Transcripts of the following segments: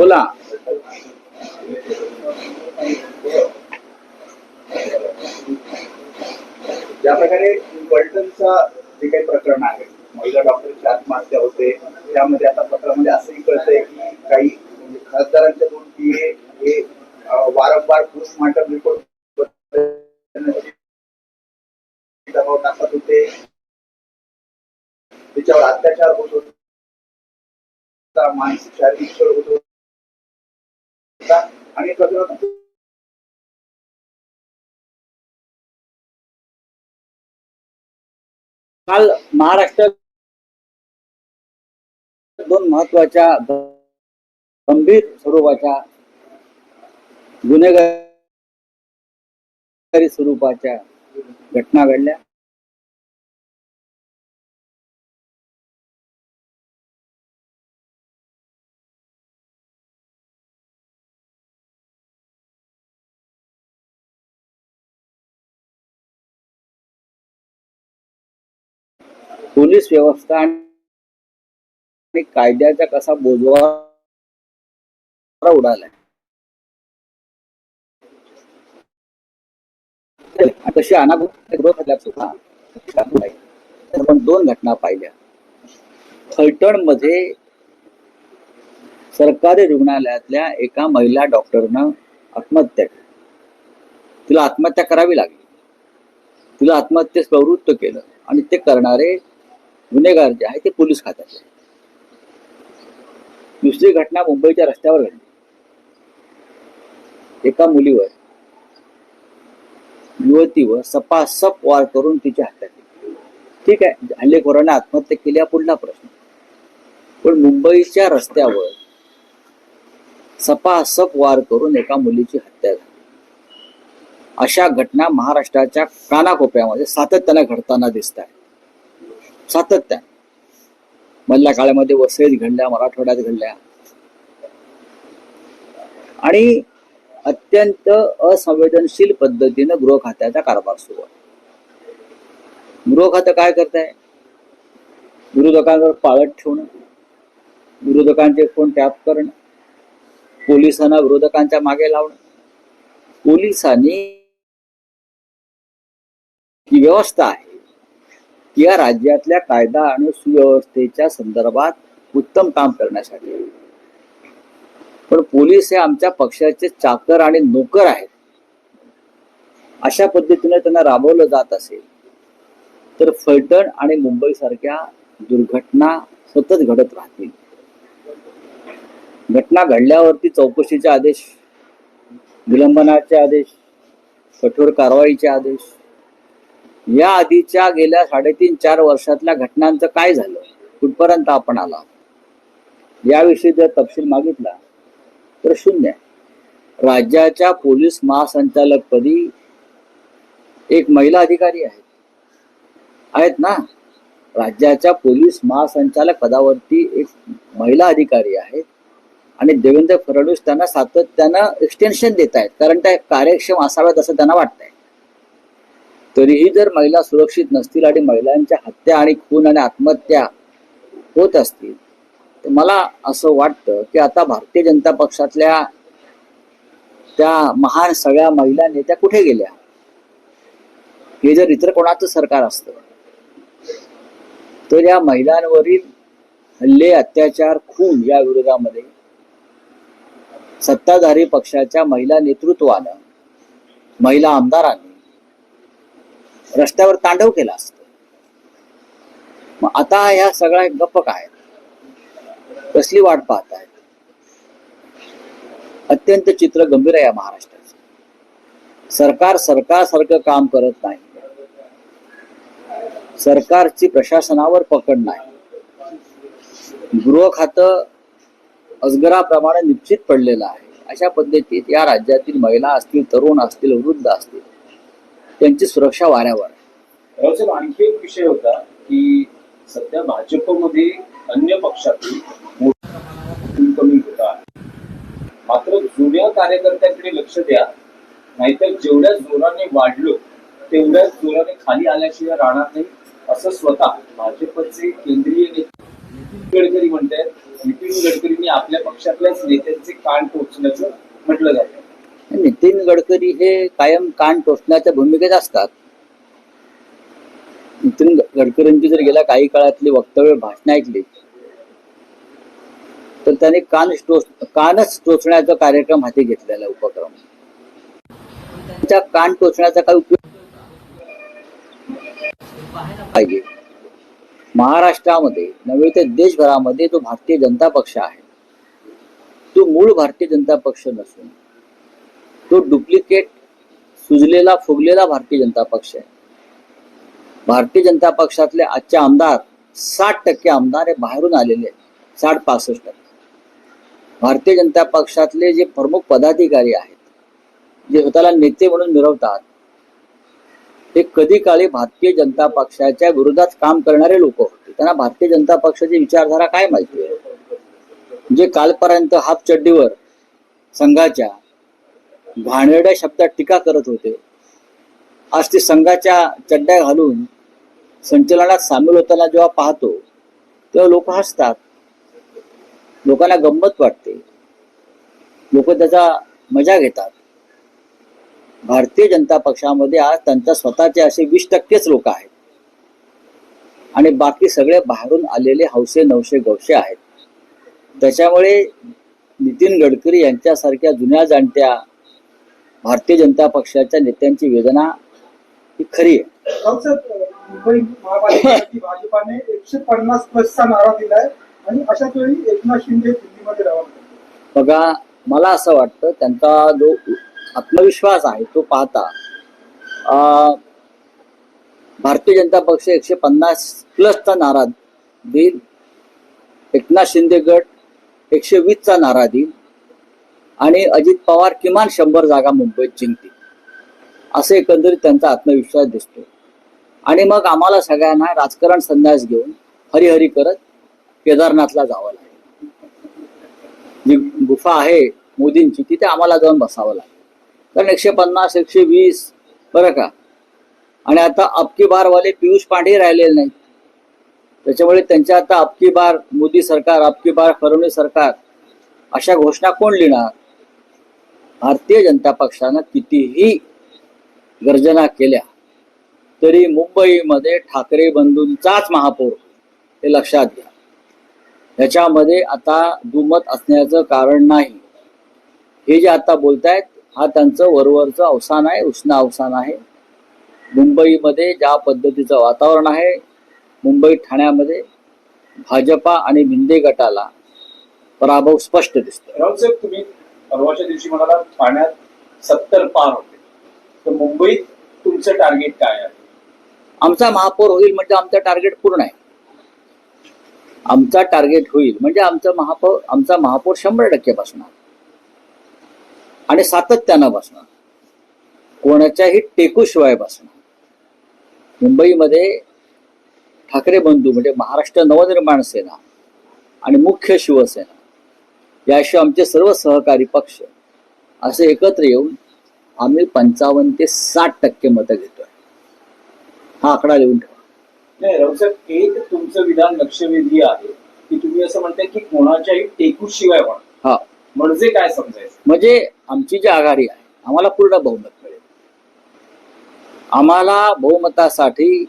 बोला. ज्या प्रकारे वल्टनचा जे काही प्रकरण आहे महिला डॉक्टरची आत्महत्या होते त्यामध्ये आता पत्रामध्ये असंही कळतंय की काही खासदारांच्या दोन हे वारंवार पोस्टमॉर्टम रिपोर्ट दबाव टाकत होते त्याच्यावर अत्याचार होत होता मानसिक शारीरिक होत होते. आणि कचरा काल महाराष्ट्रात दोन महत्त्वाच्या गंभीर स्वरूपाच्या गुन्हेगारी स्वरूपाच्या घटना घडल्या. पोलीस व्यवस्था आणि कायद्याचा कसा बोजवा उडालाय? तशी सुद्धा आपण दोन घटना पाहिल्या. फलटणमध्ये सरकारी रुग्णालयातल्या एका महिला डॉक्टरनं आत्महत्या केली. तिला आत्महत्या करावी लागली. तिला आत्महत्येस प्रवृत्त केलं आणि ते करणारे गुन्हेगार जे आहे ते पोलीस खात्यातले दुसरी घटना मुंबईच्या रस्त्यावर घडली. एका मुलीवर युवतीवर सपासप वार करून तिची हत्या केली. ठीक आहे हल्लेखोराने आत्महत्या केली हा पुढला प्रश्न. पण मुंबईच्या रस्त्यावर सपासप वार करून एका मुलीची हत्या झाली. अशा घटना महाराष्ट्राच्या कानाकोपऱ्यामध्ये सातत्याने घडताना दिसत आहेत. सातत्या. मधल्या काळामध्ये वसईत घडल्या मराठवाड्यात घडल्या. आणि अत्यंत असंवेदनशील पद्धतीनं गृह खात्याचा कारभार सुरू आहे. गृह खातं काय करत आहे विरोधकांवर पाळत ठेवणं विरोधकांचे फोन टॅप करणं पोलिसांना विरोधकांच्या मागे लावणं. पोलिसांनी ही व्यवस्था आहे. या राज्यातल्या कायदा आणि सुव्यवस्थेच्या संदर्भात उत्तम काम करण्यासाठी. पण पोलीस हे आमच्या पक्षाचे चाकर आणि नोकर आहेत. अशा पद्धतीने त्यांना राबवलं जात असेल तर फलटण आणि मुंबई सारख्या दुर्घटना सतत घडत राहतील. घटना घडल्यावरती चौकशीचे आदेश विलंबनाचे आदेश कठोर कारवाईचे आदेश या आधीच्या गेल्या साडेतीन चार वर्षातल्या घटनांचं काय झालं? कुठपर्यंत आपण आला याविषयी जर तपशील मागितला तर शून्य राज्याच्या पोलीस महासंचालकपदी एक महिला अधिकारी आहेत. आहेत ना? राज्याच्या पोलीस महासंचालक पदावरती एक महिला अधिकारी आहेत. आणि देवेंद्र फडणवीस त्यांना सातत्यानं एक्सटेन्शन देत आहेत कारण त्या कार्यक्षम असाव्यात असं त्यांना वाटतंय. तरीही जर महिला सुरक्षित नसतील आणि महिलांच्या हत्या आणि खून आणि आत्महत्या होत असतील तर मला असं वाटतं की आता भारतीय जनता पक्षातल्या त्या महान सगळ्या महिला नेत्या कुठे गेल्या? हे जर इतर कोणाचं सरकार असतं तर या महिलांवरील हल्ले अत्याचार खून या विरोधामध्ये सत्ताधारी पक्षाच्या महिला नेतृत्वानं महिला आमदारांनी रस्त्यावर तांडव केला असत. मग आता ह्या सगळ्या गप्प काय? कसली वाट पाहत आहेत अत्यंत चित्र गंभीर आहे या महाराष्ट्राचं. सरकार सरकारसारखं काम करत नाही. सरकारची प्रशासनावर पकड नाही. गृह खातं अजगराप्रमाणे निश्चित पडलेलं आहे. अशा पद्धतीत या राज्यातील महिला असतील तरुण असतील वृद्ध असतील त्यांची सुरक्षा वाऱ्यावर. आणखी एक विषय होता की सध्या भाजपमध्ये अन्य पक्षातून मोठ्या कमी होत आहे. मात्र जुन्या कार्यकर्त्यांकडे लक्ष द्या नाहीतर जेवढ्या जोराने वाढलो तेवढ्याच जोराने खाली आल्याशिवाय राहणार नाही असं स्वतः भाजपचे केंद्रीय नेते नितीन गडकरी म्हणतात नितीन गडकरींनी आपल्या पक्षातल्याच नेत्यांचे कान टोचल्याचं म्हटलं जातं. नितीन गडकरी हे कायम कान टोचण्याच्या भूमिकेत असतात. नितीन गडकरींची जर गेल्या काही काळातली वक्तव्य भाषण ऐकली तर त्यांनी कान टोच कानच टोचण्याचा कार्यक्रम हाती घेतलेला उपक्रम. त्यांच्या कान टोचण्याचा काही उपयोग पाहिजे. महाराष्ट्रामध्ये नव्हे तर देशभरामध्ये जो भारतीय जनता पक्ष आहे तो मूळ भारतीय जनता पक्ष नसून तो डुप्लिकेट सुजलेला फुगलेला भारतीय जनता पक्ष आहे. भारतीय जनता पक्षातले आजचे आमदार साठ टक्के आमदार हे बाहेरून आलेले आहेत. साठ पासष्ट टक्के. भारतीय जनता पक्षातले जे प्रमुख पदाधिकारी आहेत जे स्वतःला नेते म्हणून मिरवतात ते कधी काळी भारतीय जनता पक्षाच्या विरोधात काम करणारे लोक होते. त्यांना भारतीय जनता पक्षाची विचारधारा काय माहिती आहे? जे कालपर्यंत हाफ चड्डीवर संघाच्या घाणेरड्या शब्दात टीका करत होते. आज ते संघाच्या चड्ड्या घालून संचलनात सामील होताना जेव्हा पाहतो तेव्हा लोक हसतात. लोकांना गंमत वाटते. लोक त्याचा मजा घेतात. भारतीय जनता पक्षामध्ये आज त्यांच्या स्वतःचे असे वीस टक्केच लोक आहेत. आणि बाकी सगळे बाहेरून आलेले हौसे नवशे गवशे आहेत. त्याच्यामुळे नितीन गडकरी यांच्यासारख्या जुन्या जाणत्या भारतीय जनता पक्षाच्या नेत्यांची वेदना ही खरी आहे. रावसाहेब मुंबई महापालिकेसाठी भाजपाने एकशे पन्नास प्लसचा नारा दिलाय आणि अशाच वेळी एकनाथ शिंदे दिल्लीमध्ये राहणार बघा मला असं वाटतं त्यांचा जो आत्मविश्वास आहे तो पाहता भारतीय जनता पक्ष एकशे पन्नास प्लसचा नारा देईल एकनाथ शिंदे गट एकशे वीसचा नारा देईल. आणि अजित पवार किमान शंभर जागा मुंबईत जिंकतील. असे एकंदरीत त्यांचा आत्मविश्वास दिसतो आणि मग आम्हाला सगळ्यांना राजकारण संन्यास घेऊन हरिहरी करत केदारनाथला जावं लागेल. जी गुफा आहे मोदींची तिथे आम्हाला जाऊन बसावं लागेल. कारण एकशे पन्नास एकशे वीस बरं का? आणि आता अबकी बारवाले पियुष पांडे राहिलेले नाहीत. त्याच्यामुळे त्यांच्या आता अबकी बार मोदी सरकार अबकी बार फडणवीस सरकार अशा घोषणा कोण लिहिणार? भारतीय जनता पक्षानं कितीही गर्जना केल्या तरी मुंबईमध्ये ठाकरे बंधूंचाच महापौर हे लक्षात घ्या. ह्याच्यामध्ये आता दुमत असण्याचं कारण नाही. हे जे आता बोलतायत हा त्यांचं वरवरचं अवसान आहे उष्ण अवसान आहे. मुंबईमध्ये ज्या पद्धतीचं वातावरण आहे मुंबई ठाण्यामध्ये भाजपा आणि भिंदे गटाला पराभव स्पष्ट दिसतो तुम्ही परवाच्या दिवशी म्हणाला ठाण्यात सत्तर पार होते. तर मुंबईत तुमचं टार्गेट काय आहे? आमचा महापौर होईल म्हणजे आमचं टार्गेट पूर्ण आहे. आमचा टार्गेट होईल म्हणजे आमचा महापौर आमचा महापौर शंभर टक्के बसणार. आणि सातत्यानं बसणार. कोणाच्याही टेकूशिवाय बसणार. मुंबईमध्ये ठाकरे बंधू म्हणजे महाराष्ट्र नवनिर्माण सेना आणि मुख्य शिवसेना याशिवाय आमचे सर्व सहकारी पक्ष असे एकत्र येऊन आम्ही पंचावन्न ते साठ टक्के मतं घेतोय. हा आकडा लिहून ठेवा. एक तुमचं विधान लक्षवेधी आहे की तुम्ही असं म्हणताय की कोणाच्याही टेकू शिवाय हा. म्हणजे काय समजायचं? म्हणजे आमची जी आघाडी आहे आम्हाला पूर्ण बहुमत मिळेल. आम्हाला बहुमतासाठी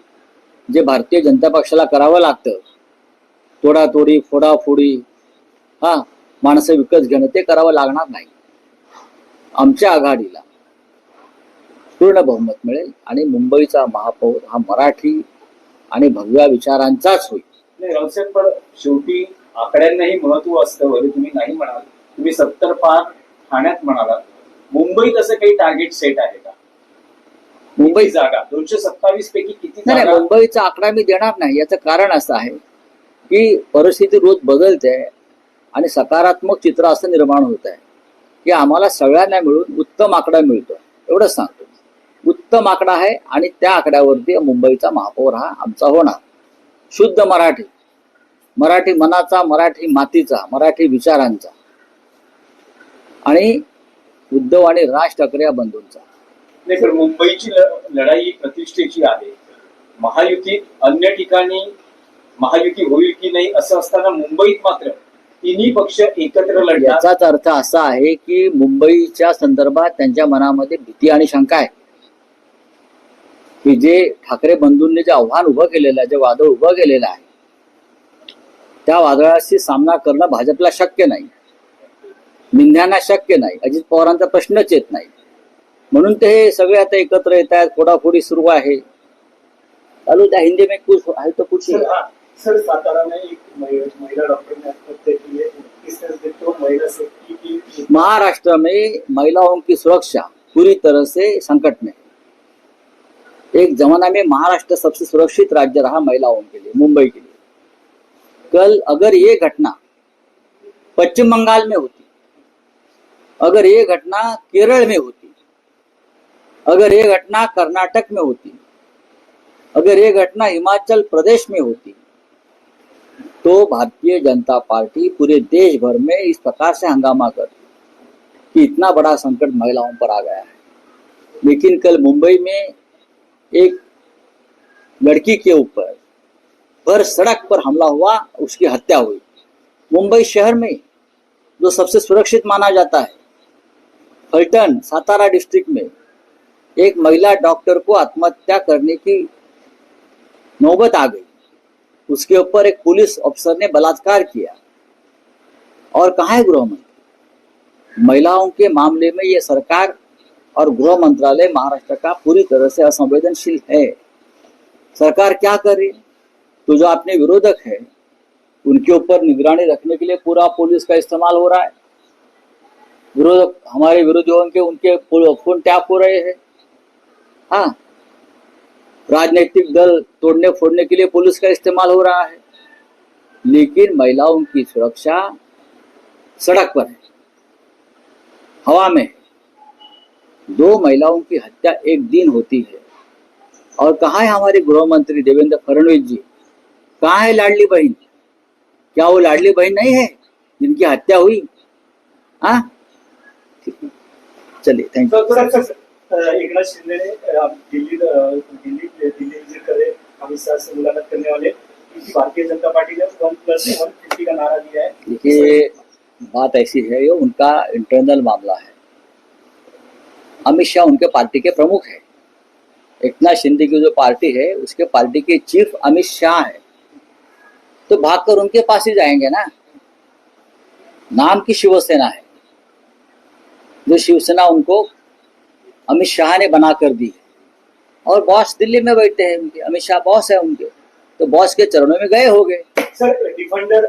जे भारतीय जनता पक्षाला करावं लागतं तोडातोडी फोडाफोडी हा माणसं विकत घेणं ते करावं लागणार नाही. आमच्या आघाडीला पूर्ण बहुमत मिळेल आणि मुंबईचा महापौर हा मराठी आणि भगव्या विचारांचाच होईल. पण शेवटी आकड्यांनाही महत्त्व असतं वगैरे तुम्ही नाही म्हणाल. तुम्ही सत्तर पार ठाण्यात म्हणालात. मुंबईत असं काही टार्गेट सेट आहे का? मुंबई जागा? दोनशे सत्तावीस पैकी किती नाही मुंबईचा आकडा मी देणार नाही. याचं कारण असं आहे की परिस्थिती रोज बदलते. आणि सकारात्मक चित्र असं निर्माण होत आहे. की आम्हाला सगळ्यांना मिळून उत्तम आकडा मिळतो. एवढंच सांगतो. उत्तम आकडा आहे आणि त्या आकड्यावरती मुंबईचा महापौर हा आमचा होणार. शुद्ध मराठी. मराठी मनाचा मराठी मातीचा मराठी विचारांचा. आणि उद्धव आणि राज ठाकरे या बंधूंचा. नाही मुंबईची लढाई प्रतिष्ठेची आहे. महायुतीत अन्य ठिकाणी महायुती होईल की नाही असं असताना मुंबईत मात्र तिन्ही पक्ष एकत्र लढतात. याचाच अर्थ असा आहे की मुंबईच्या संदर्भात त्यांच्या मनामध्ये भीती आणि शंका आहे. की जे ठाकरे बंधूंनी जे आव्हान उभं केलेलं आहे जे वादळ उभं केलेलं आहे त्या वादळाशी सामना करणं भाजपला शक्य नाही. मिंध्यांना शक्य नाही. अजित पवारांचा प्रश्नच येत नाही. म्हणून ते हे सगळे आता एकत्र येत आहेत फोडाफोडी सुरू आहे. चालू त्या हिंदी में कुछ आहे तो कुछ ही सर सातारा में एक महिला डॉक्टर ने आत्महत्या की है किस तरह से तो महिला सेफ्टी की महाराष्ट्र में महिलाओं की सुरक्षा पूरी तरह से संकट में एक जमाना में महाराष्ट्र सबसे सुरक्षित राज्य रहा महिलाओं के लिए मुंबई के लिए। कल अगर ये घटना पश्चिम बंगाल में होती अगर ये घटना केरल में होती अगर ये घटना कर्नाटक में होती अगर ये घटना हिमाचल प्रदेश में होती तो भारतीय जनता पार्टी पूरे देश भर में इस प्रकार से हंगामा कर कि इतना बड़ा संकट महिलाओं पर आ गया है। लेकिन कल मुंबई में एक लड़की के ऊपर पर सड़क पर हमला हुआ, उसकी हत्या हुई। मुंबई शहर में, जो सबसे सुरक्षित माना जाता है, फलटन, सातारा डिस्ट्रिक्ट में, एक महिला डॉक्टर को आत्महत्या करने की नौबत आ गई। उसके ऊपर एक पुलिस अफसर ने बलात्कार किया। और कहा है गृह मंत्री? महिलाओं के मामले में ये सरकार और गृह मंत्रालय महाराष्ट्र का पूरी तरह से असंवेदनशील है। सरकार क्या करे तो जो अपने विरोधक है, उनके ऊपर निगरानी रखने के लिए पूरा पुलिस का इस्तेमाल हो रहा है। विरोधक, हमारे विरोधियों के, उनके फ़ोन टैप हो रहे हैं। हाँ राजनीतिक दल तोड़ने फोड़ने के लिए पुलिस का इस्तेमाल हो रहा है। लेकिन महिलाओं की सुरक्षा सड़क पर है। हवा में दो महिलाओं की हत्या एक दिन होती है। और कहा है हमारे गृह मंत्री देवेंद्र फडणवीस जी? कहा है लाडली बहन? क्या वो लाडली बहन नहीं है जिनकी हत्या हुई? हाँ? चलिए थैंक यू एकनाथ शिंदे ने दिल्ली दिल्ली अमित से मुलाकात करने वाले भारतीय जनता पार्टी ने वन प्लस वन फिफ्टी का नारा दिया है। देखिए बात ऐसी है ये उनका इंटरनल मामला है। अमित शाह उनके पार्टी के प्रमुख है। एकनाथ शिंदे की जो पार्टी है उसके पार्टी के चीफ अमित शाह है। तो भागकर उनके पास ही जाएँगे ना? नाम की शिवसेना है। जो शिवसेना उनको अमित शाह ने बना कर दी है। और बॉस दिल्ली में बैठे हैं उनके अमित शाह बॉस है उनके तो बॉस के चरणों में गए हो गए। Sir defender